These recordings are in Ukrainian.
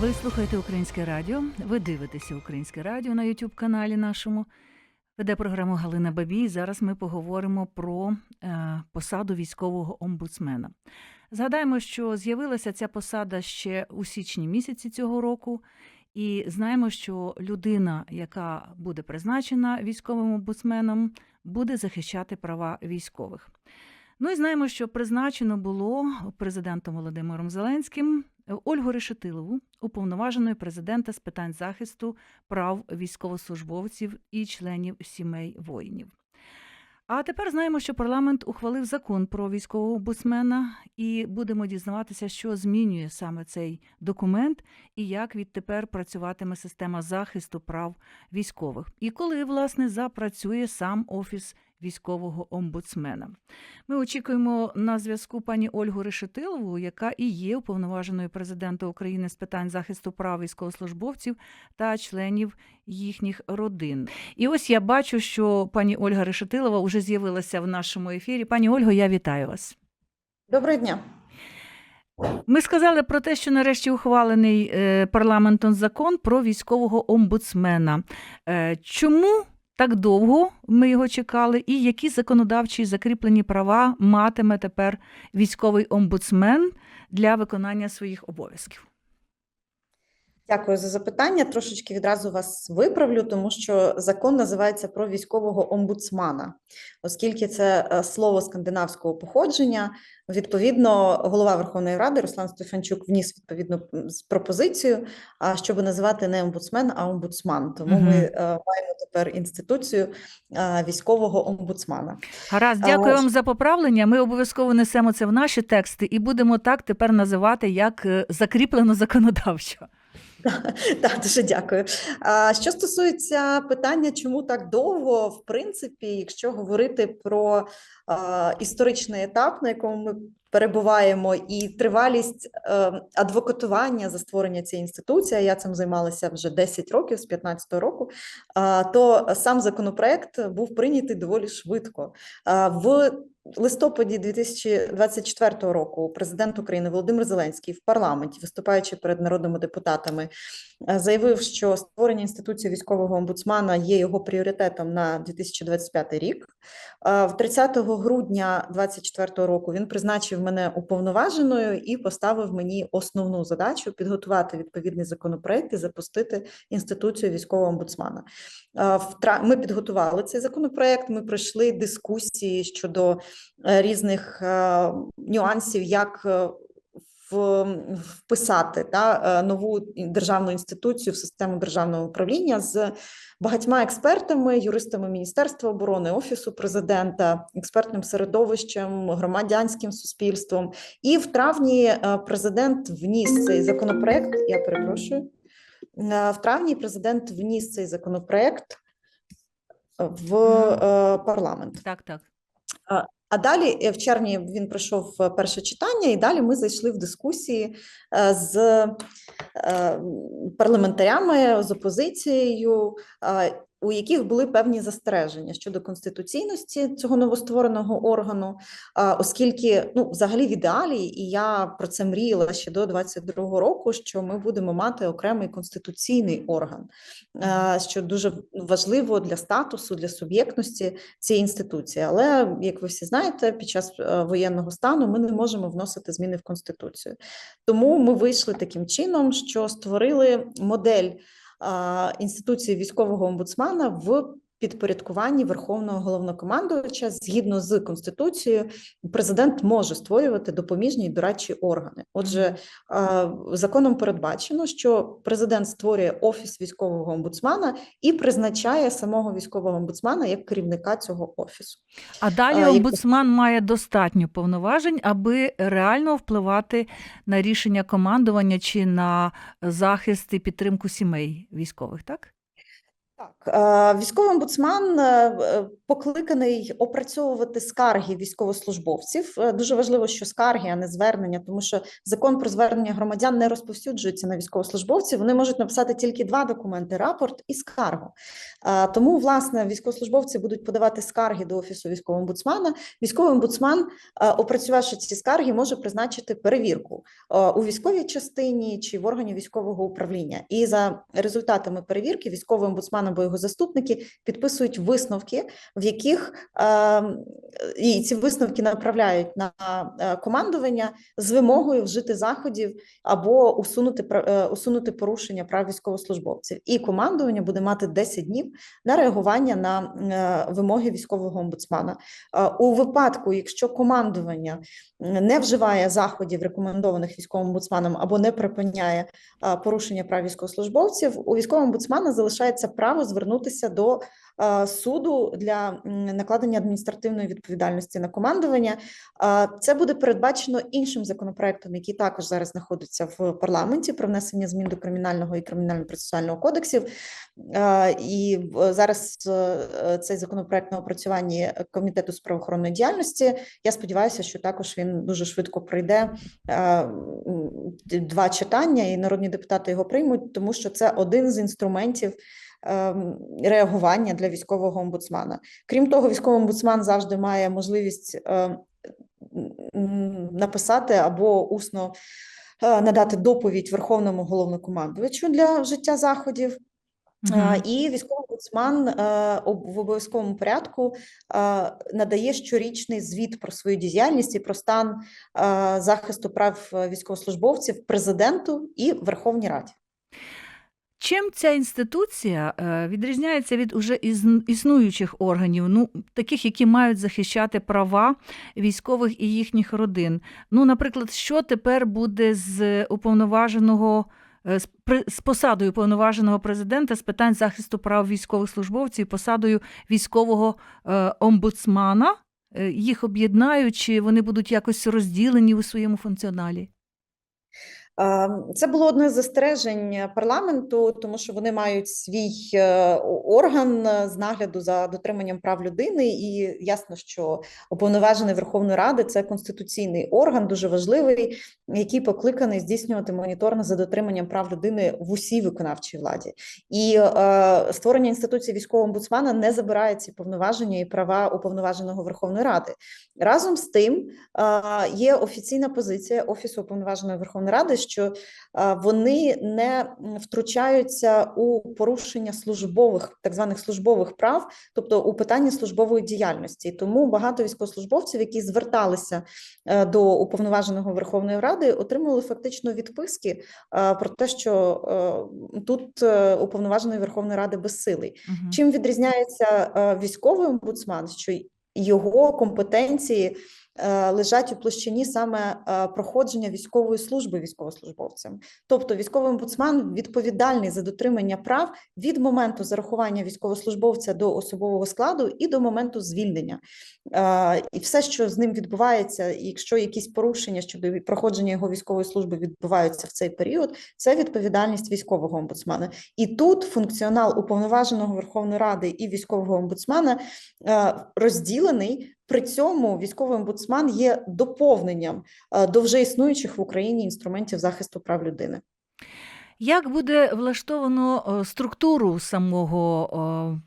Ви слухаєте Українське Радіо. Ви дивитеся Українське Радіо на youtube каналі нашому. Веде програму Галина Бабій. Зараз ми поговоримо про е, посаду військового омбудсмена. Згадаємо, що з'явилася ця посада ще у січні місяці цього року, і знаємо, що людина, яка буде призначена військовим омбудсменом, буде захищати права військових. Ну і знаємо, що призначено було президентом Володимиром Зеленським Ольгу Решетилову, уповноваженою президента з питань захисту прав військовослужбовців і членів сімей воїнів. А тепер знаємо, що парламент ухвалив закон про військового омбудсмена, і будемо дізнаватися, що змінює саме цей документ і як відтепер працюватиме система захисту прав військових, і коли власне запрацює сам офіс військового омбудсмена. Ми очікуємо на зв'язку пані Ольгу Решетилову, яка і є уповноваженою президента України з питань захисту прав військовослужбовців та членів їхніх родин. І ось я бачу, що пані Ольга Решетилова вже з'явилася в нашому ефірі. Пані Ольго, я вітаю вас. Доброго дня. Ми сказали про те, що нарешті ухвалений е, парламентом закон про військового омбудсмена. Е, чому так довго ми його чекали, і які законодавчі закріплені права матиме тепер військовий омбудсмен для виконання своїх обов'язків? Дякую за запитання. Трошечки відразу вас виправлю, тому що закон називається про військового омбудсмана, оскільки це е, слово скандинавського походження. Відповідно, голова Верховної Ради Руслан Стефанчук вніс відповідну пропозицію, щоб називати не омбудсмен, а омбудсман. Тому Мгм. ми е, маємо тепер інституцію е, військового омбудсмана. Гаразд, дякую А, вам за поправлення. Ми обов'язково несемо це в наші тексти і будемо так тепер називати як закріплено законодавчо. Так, дуже дякую. А що стосується питання, чому так довго, в принципі, якщо говорити про а, історичний етап, на якому ми перебуваємо, і тривалість е, адвокатування за створення цієї інституції, я цим займалася вже 10 років з 15-го року, а, то сам законопроект був прийнятий доволі швидко. А, в листопаді 2024 року президент України Володимир Зеленський в парламенті, виступаючи перед народними депутатами, е, заявив, що створення інституції військового омбудсмана є його пріоритетом на 2025 рік. Е, В 30 грудня 2024 року він призначив мене уповноваженою і поставив мені основну задачу підготувати відповідний законопроект і запустити інституцію військового омбудсмана. Е, Ми підготували цей законопроект. Ми пройшли дискусії щодо різних е, нюансів, як е, вписати та, е, нову державну інституцію в систему державного управління з багатьма експертами, юристами Міністерства оборони, Офісу президента, експертним середовищем, громадянським суспільством. І в травні е, президент вніс цей законопроект. Я перепрошую. Е, В травні президент вніс цей законопроект в е, парламент. Так, так. А далі е, в червні він пройшов е, перше читання, і далі ми зайшли в дискусії е, з парламентарями, з опозицією, у яких були певні застереження щодо конституційності цього новоствореного органу, оскільки ну, взагалі в ідеалі, і я про це мріяла ще до 22-го року, що ми будемо мати окремий конституційний орган, що дуже важливо для статусу, для суб'єктності цієї інституції. Але як ви всі знаєте, під час е, воєнного стану ми не можемо вносити зміни в конституцію. Тому ми вийшли таким чином, що створили модель інституції військового омбудсмана в підпорядкуванні Верховного головнокомандувача згідно з конституцією, президент може створювати допоміжні й дорадчі органи. Отже, законом передбачено, що президент створює офіс військового омбудсмана і призначає самого військового омбудсмана як керівника цього офісу. А далі омбудсман має достатньо повноважень, аби реально впливати на рішення командування чи на захист і підтримку сімей військових, так? Так, е, військовий омбудсман е, е, покликаний опрацьовувати скарги військовослужбовців. Дуже важливо, що скарги, а не звернення, тому що закон про звернення громадян не розповсюджується на військовослужбовців. Вони можуть написати тільки два документи: рапорт і скаргу. Тому, власне, військовослужбовці будуть подавати скарги до офісу військового омбудсмана. Військовий омбудсман, опрацювавши ці скарги, може призначити перевірку у військовій частині чи в органі військового управління. І за результатами перевірки військовий омбудсман або його заступники підписують висновки, в яких е, і ці висновки направляють на е, командування з вимогою вжити заходів або усунути е, усунути порушення прав військовослужбовців. І командування буде мати 10 днів на реагування на вимоги військового омбудсмана. У випадку, якщо командування не вживає заходів, рекомендованих військовим омбудсманом, або не припиняє порушення прав військовослужбовців, у військового омбудсмана залишається право звернутися до е, суду для накладення адміністративної відповідальності на командування. Е, Це буде передбачено іншим законопроектом, який також зараз знаходиться в парламенті про внесення змін до кримінального і кримінально-процесуального кодексів. Е, І зараз цей законопроект на опрацюванні комітету з правоохоронної діяльності. Я сподіваюся, що також він дуже швидко пройде е, два читання, і народні депутати його приймуть, тому що це один з інструментів. Ем, Реагування для військового омбудсмана. Крім того, військовий омбудсман завжди має можливість е, написати або усно е, надати доповідь Верховному головнокомандувачу для вжиття заходів. Мгм. Е, І військовий омбудсман в обов'язковому порядку надає щорічний звіт про свою діяльність і про стан захисту прав військовослужбовців президенту і Верховній Раді. Чим ця інституція е, відрізняється від уже існуючих органів, ну таких, які мають захищати права військових і їхніх родин? Ну, наприклад, що тепер буде з уповноваженого е, з, посадою уповноваженого президента з питань захисту прав військових службовців, посадою військового е, омбудсмана? Їх об'єднають, чи вони будуть якось розділені у своєму функціоналі? Е, Це було одне з застережень парламенту, тому що вони мають свій е, орган е, з нагляду за дотриманням прав людини, і ясно, що уповноважений Верховної Ради це конституційний орган, дуже важливий, який покликаний здійснювати моніторинг за дотриманням прав людини в усій виконавчій владі. І е, створення інституції військового омбудсмана не забирає ці повноваження і права уповноваженого Верховної Ради. Разом з тим е, є офіційна позиція Офісу уповноваженої Верховної Ради, що е, вони не втручаються у порушення службових так званих службових прав, тобто у питанні службової діяльності. Тому багато військовослужбовців, які зверталися е, до уповноваженого Верховної Ради, отримали фактично відписки е, про те, що тут уповноважений Верховної Ради безсилий. Мгм. Чим відрізняється військовий омбудсман, що його компетенції лежать у площині саме е, проходження військової служби військовослужбовцям. Тобто військовий омбудсман відповідальний за дотримання прав від моменту зарахування військовослужбовця до особового складу і до моменту звільнення. Е, І все, що з ним відбувається, якщо якісь порушення щодо проходження його військової служби відбуваються в цей період, це відповідальність військового омбудсмана. І тут функціонал уповноваженого Верховної Ради і військового омбудсмана е, розділений. При цьому військовий омбудсман є доповненням е, до вже існуючих в Україні інструментів захисту прав людини. Як буде влаштовано е, структуру самого е,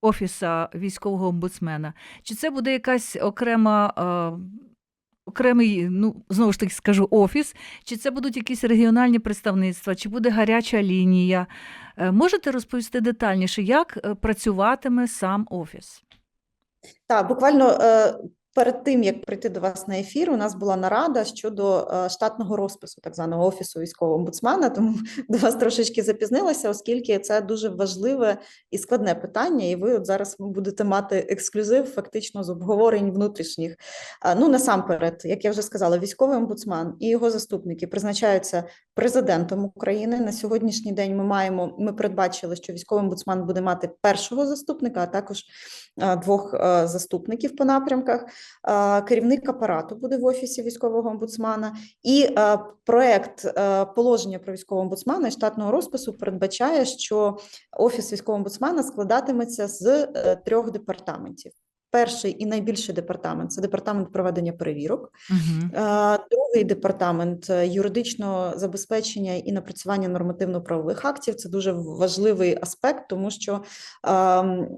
офіса військового омбудсмена? Чи це буде якась окрема, окремий, ну знову ж таки скажу, офіс, чи це будуть якісь регіональні представництва, чи буде гаряча лінія? Можете розповісти детальніше, як працюватиме сам офіс? Так, буквально е, перед тим як прийти до вас на ефір, у нас була нарада щодо е, штатного розпису так званого офісу військового омбудсмана. Тому до вас трошечки запізнилася, оскільки це дуже важливе і складне питання, і ви от зараз будете мати ексклюзив фактично з обговорень внутрішніх. А, Ну насамперед, як я вже сказала, військовий омбудсман і його заступники призначаються президентом України. На сьогоднішній день ми маємо. Ми передбачили, що військовий омбудсман буде мати першого заступника, а також е, двох е, заступників по напрямках. Е, Керівник апарату буде в офісі військового омбудсмана. І проект положення про військового омбудсмана і штатного розпису передбачає, що офіс військового омбудсмана складатиметься з трьох департаментів. Перший і найбільший департамент це департамент проведення перевірок. Угу. Е, Другий департамент е, юридичного забезпечення і напрацювання нормативно-правових актів. Це дуже важливий аспект, тому що ем,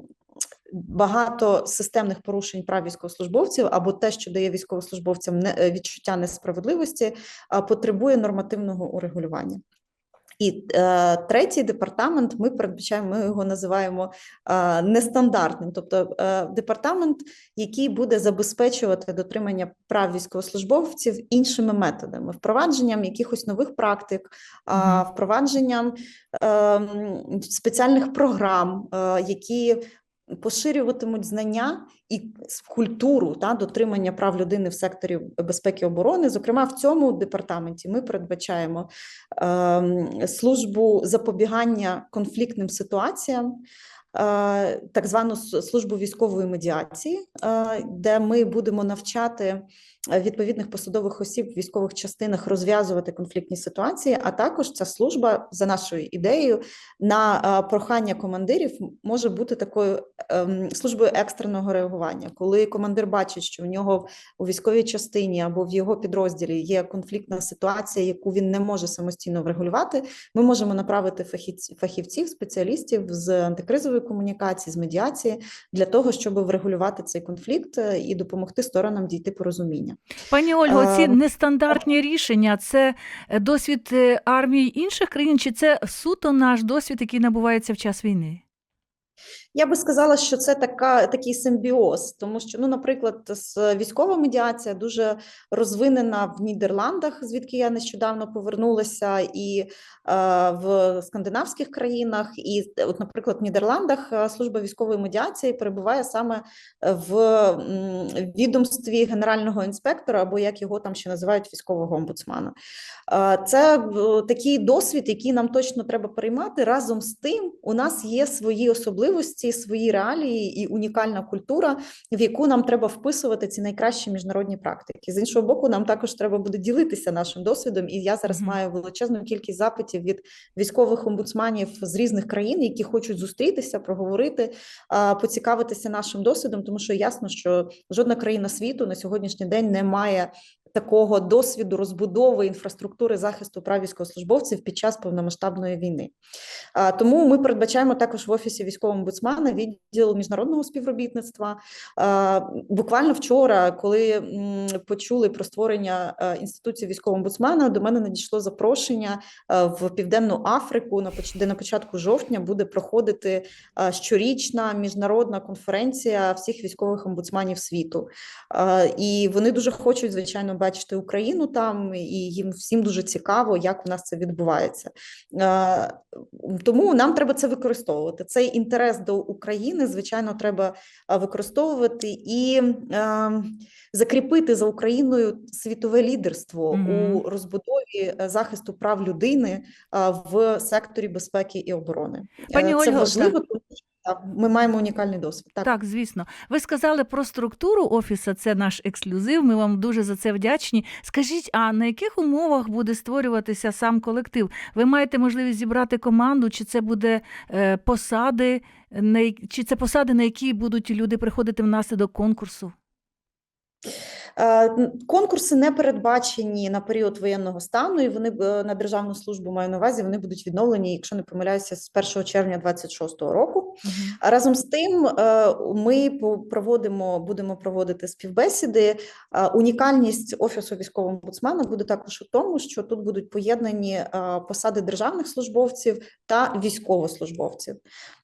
багато системних порушень прав військовослужбовців або те, що дає військовослужбовцям е, відчуття несправедливості, потребує нормативного урегулювання. І е, третій департамент ми передбачаємо, ми його називаємо е, нестандартним, тобто е, департамент, який буде забезпечувати дотримання прав військовослужбовців іншими методами, впровадженням якихось нових практик, е, впровадженням е, спеціальних програм, е, які поширюватимуть знання і культуру та дотримання прав людини в секторі безпеки і оборони. Зокрема, в цьому департаменті ми передбачаємо е, службу запобігання конфліктним ситуаціям. Е, Так звану службу військової медіації, е, де ми будемо навчати е, відповідних посадових осіб в військових частинах розв'язувати конфліктні ситуації. А також ця служба, за нашою ідеєю, на прохання командирів може бути такою ем, службою екстреного реагування, коли командир бачить, що в нього у військовій частині або в його підрозділі є конфліктна ситуація, яку він не може самостійно врегулювати. Ми можемо направити фахівці- фахівців, спеціалістів з антикризової комунікації, з медіації для того, щоб врегулювати цей конфлікт е, і допомогти сторонам дійти порозуміння. Пані Ольго, ці Ем. нестандартні рішення це е, досвід армії інших країн, чи це суто наш досвід, який набувається в час війни? Я би сказала, що це така такий симбіоз, тому що, ну, наприклад, з військова медіація дуже розвинена в Нідерландах, звідки я нещодавно повернулася, і е, в скандинавських країнах. І, от, наприклад, в Нідерландах е, служба військової медіації перебуває саме в відомстві генерального інспектора, або як його там ще називають військового омбудсмана. Е, Це е, такий досвід, який нам точно треба переймати. Разом з тим, у нас є свої особливості, свої реалії і унікальна культура, в яку нам треба вписувати ці найкращі міжнародні практики. З іншого боку, нам також треба буде ділитися нашим досвідом. І я зараз маю величезну кількість запитів від військових омбудсманів з різних країн, які хочуть зустрітися, проговорити, поцікавитися нашим досвідом, тому що ясно, що жодна країна світу на сьогоднішній день не має такого досвіду розбудови інфраструктури захисту прав військовослужбовців під час повномасштабної війни. Тому ми передбачаємо також в офісі військового омбудсмана відділ міжнародного співробітництва. Буквально вчора, коли почули про створення е, інституції військового омбудсмана, до мене надійшло запрошення е, в Південну Африку, де на початку жовтня буде проходити е, щорічна міжнародна конференція всіх військових омбудсманів світу. І вони дуже хочуть, звичайно, бачити Україну там, і їм всім дуже цікаво, як у нас це відбувається. Е, Тому нам треба це використовувати. Цей інтерес до України, звичайно, треба е, використовувати і е, закріпити за Україною світове лідерство Мгм. у розбудові захисту прав людини в секторі безпеки і оборони. Пані Це Ольго, важливо, так, ми маємо унікальний досвід. Так. Так, звісно. Ви сказали про структуру офісу, це наш ексклюзив. Ми вам дуже за це вдячні. Скажіть, а на яких умовах буде створюватися сам колектив? Ви маєте можливість зібрати команду, чи це буде е, посади, чи це посади, на які будуть люди приходити внаслідок конкурсу? Е, Конкурси не передбачені на період воєнного стану, і вони е, на державну службу маю на увазі. Вони будуть відновлені, якщо не помиляюся, з 1 червня 26-го року. Разом з тим, е, ми проводимо, будемо проводити співбесіди. Унікальність офісу військового омбудсмана буде також у тому, що тут будуть поєднані посади державних службовців та військовослужбовців.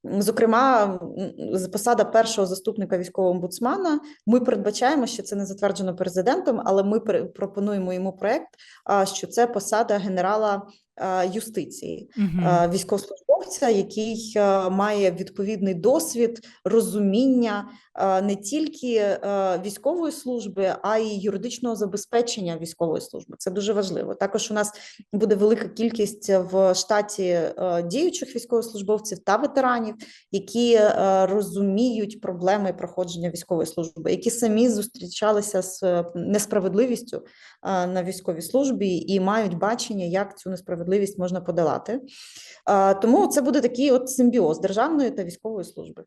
Зокрема, посада першого заступника військового омбудсмана. Ми передбачаємо, що це не затверджено президентом, але ми пропонуємо йому проект, що це посада генерала юстиції. Мгм. Е, військовослужбовця, який е, має відповідний досвід, розуміння е, не тільки е, військової служби, а й юридичного забезпечення військової служби. Це дуже важливо. Також у нас буде велика кількість в штаті е, діючих військовослужбовців та ветеранів, які е, розуміють проблеми проходження військової служби, які самі зустрічалися з е, несправедливістю е, на військовій службі і мають бачення, як цю несправедливість можна подолати. Тому це буде такий от симбіоз державної та військової служби.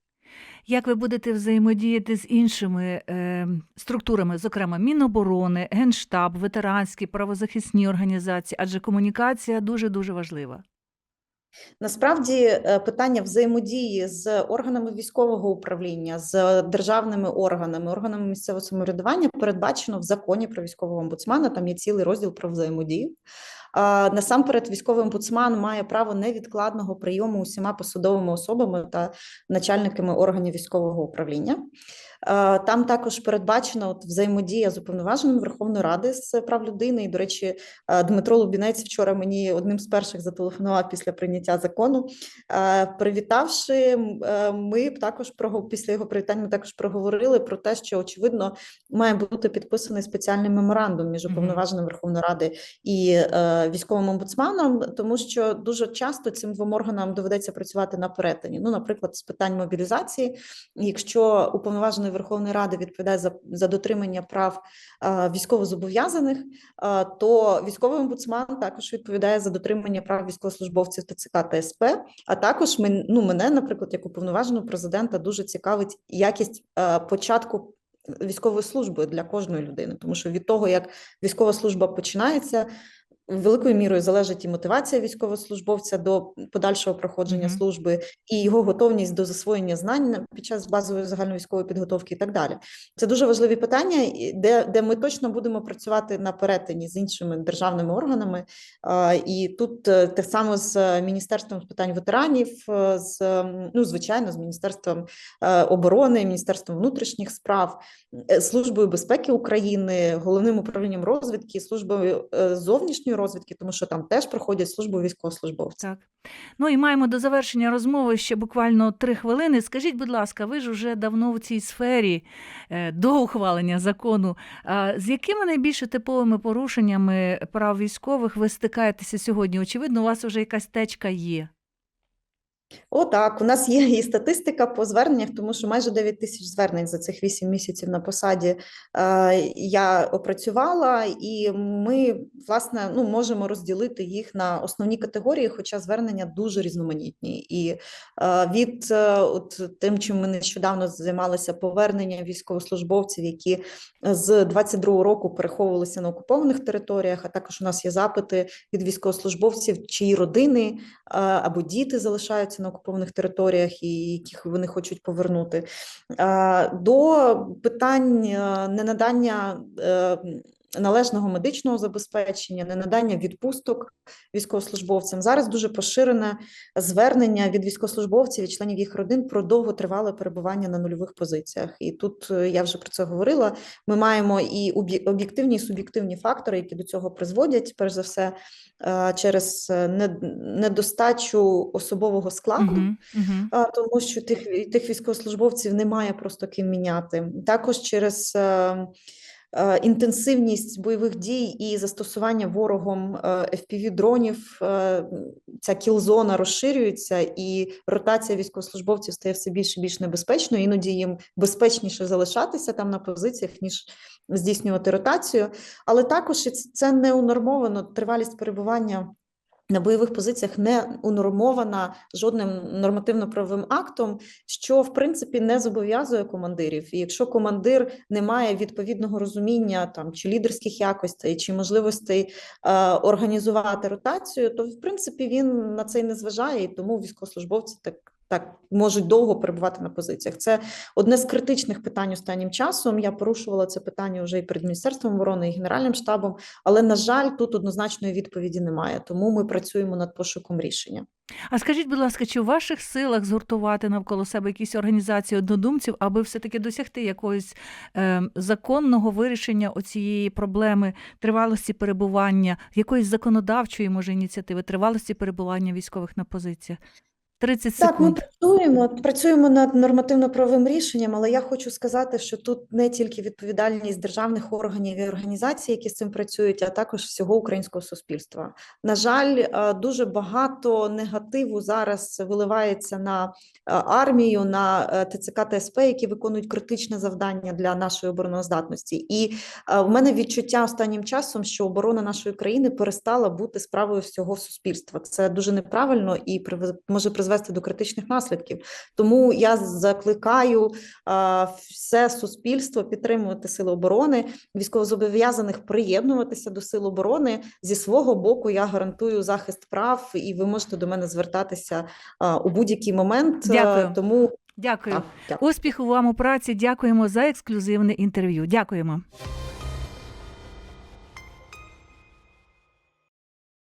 Як ви будете взаємодіяти з іншими е, структурами, зокрема Міноборони, Генштаб, ветеранські, правозахисні організації, адже комунікація дуже дуже важлива. Насправді е, питання взаємодії з органами військового управління, з державними органами, органами місцевого самоврядування передбачено в законі про військового омбудсмана. Там є цілий розділ про взаємодію. Насамперед, військовий омбудсман має право невідкладного прийому усіма посадовими особами та начальниками органів військового управління. Е, Там також передбачена от взаємодія з уповноваженим Верховної Ради з прав людини. І, до речі, е, Дмитро Лубінець вчора мені одним з перших зателефонував після прийняття закону. Е, Привітавши, ми також прого- після його привітання ми також проговорили про те, що очевидно має бути підписаний спеціальний меморандум між уповноваженим Верховної Ради і військовим омбудсманом, тому що дуже часто цим двом органам доведеться працювати на перетині. Ну, наприклад, з питань мобілізації, якщо уповноважений Верховної Ради відповідає за, за дотримання прав е, військовозобов'язаних, е, то військовий омбудсман також відповідає за дотримання прав військовослужбовців ТЦК та СП. А також мен, ну, мене, наприклад, як уповноваженого президента, дуже цікавить якість е, початку військової служби для кожної людини, тому що від того, як військова служба починається. Великою мірою залежить і мотивація військовослужбовця до подальшого проходження Мгм. служби, і його готовність до засвоєння знань на- під час базової загальновійськової підготовки і так далі. Це дуже важливі питання, де, де ми точно будемо працювати на перетині з іншими державними органами. І тут е, те саме з е, Міністерством з питань ветеранів, е, з ну, звичайно, з Міністерством оборони, Міністерством внутрішніх справ, Службою безпеки України, головним управлінням розвідки, службою е, зовнішньої розвідки, тому що там теж проходять службу військовослужбовців. Так. Ну і маємо до завершення розмови ще буквально три хвилини. Скажіть, будь ласка, ви ж уже давно в цій сфері е, до ухвалення закону. З якими найбільше типовими порушеннями прав військових ви стикаєтеся сьогодні? Очевидно, у вас вже якась течка є. О, так, у нас є і статистика по зверненнях, тому що майже 9 тисяч звернень за цих 8 місяців на посаді е, я опрацювала, і ми, власне, ну, можемо розділити їх на основні категорії, хоча звернення дуже різноманітні. І е, від е, от, тим, чим ми нещодавно займалися, повернення військовослужбовців, які з 22 року переховувалися на окупованих територіях, а також у нас є запити від військовослужбовців, чиї родини е, або діти залишаються на окупованих територіях і яких вони хочуть повернути. До питань е, ненадання е, належного медичного забезпечення, ненадання відпусток військовослужбовцям. Зараз дуже поширене звернення від військовослужбовців і членів їх родин про довготривале перебування на нульових позиціях. І тут е, я вже про це говорила. Ми маємо і об'єктивні і суб'єктивні фактори, які до цього призводять, перш за все, е, через е, недостачу особового складу. Угу. А, Тому що тих, тих військовослужбовців немає просто ким міняти. Також через інтенсивність бойових дій і застосування ворогом е, FPV-дронів, е, ця кілзона розширюється, і ротація військовослужбовців стає все більш і більш небезпечною. Іноді їм безпечніше залишатися там на позиціях, ніж здійснювати ротацію. Але також це не унормовано тривалість перебування на бойових позиціях не унормована жодним нормативно-правовим актом, що в принципі не зобов'язує командирів. І якщо командир не має відповідного розуміння там чи лідерських якостей, чи можливостей е, організувати ротацію, то в принципі він на це й не зважає, і тому військовослужбовці так. Так можуть довго перебувати на позиціях. Це одне з критичних питань останнім часом. Я порушувала це питання вже і перед міністерством оборони, і генеральним штабом. Але на жаль, тут однозначної відповіді немає. Тому ми працюємо над пошуком рішення. А скажіть, будь ласка, чи в ваших силах згуртувати навколо себе якісь організації однодумців, аби все-таки досягти якогось е, законного вирішення оцієї проблеми тривалості перебування, якоїсь законодавчої може ініціативи, тривалості перебування військових на позиціях? 30 Так, ми працюємо, працюємо над нормативно-правовим рішенням, але я хочу сказати, що тут не тільки відповідальність державних органів і організацій, які з цим працюють, а також всього українського суспільства. На жаль, е, дуже багато негативу зараз виливається на е, армію, на е, ТЦК та СП, які виконують критичне завдання для нашої обороноздатності. І в мене відчуття останнім часом, що оборона нашої країни перестала бути справою всього суспільства. Це дуже неправильно і може призвести до критичних наслідків. Тому я закликаю все суспільство підтримувати сили оборони, військовозобов'язаних приєднуватися до сил оборони. Зі свого боку я гарантую захист прав, і ви можете до мене звертатися у будь-який момент. Дякую. Тому Дякую. так, дякую. Успіху вам у праці. Дякуємо за ексклюзивне інтерв'ю. Дякуємо.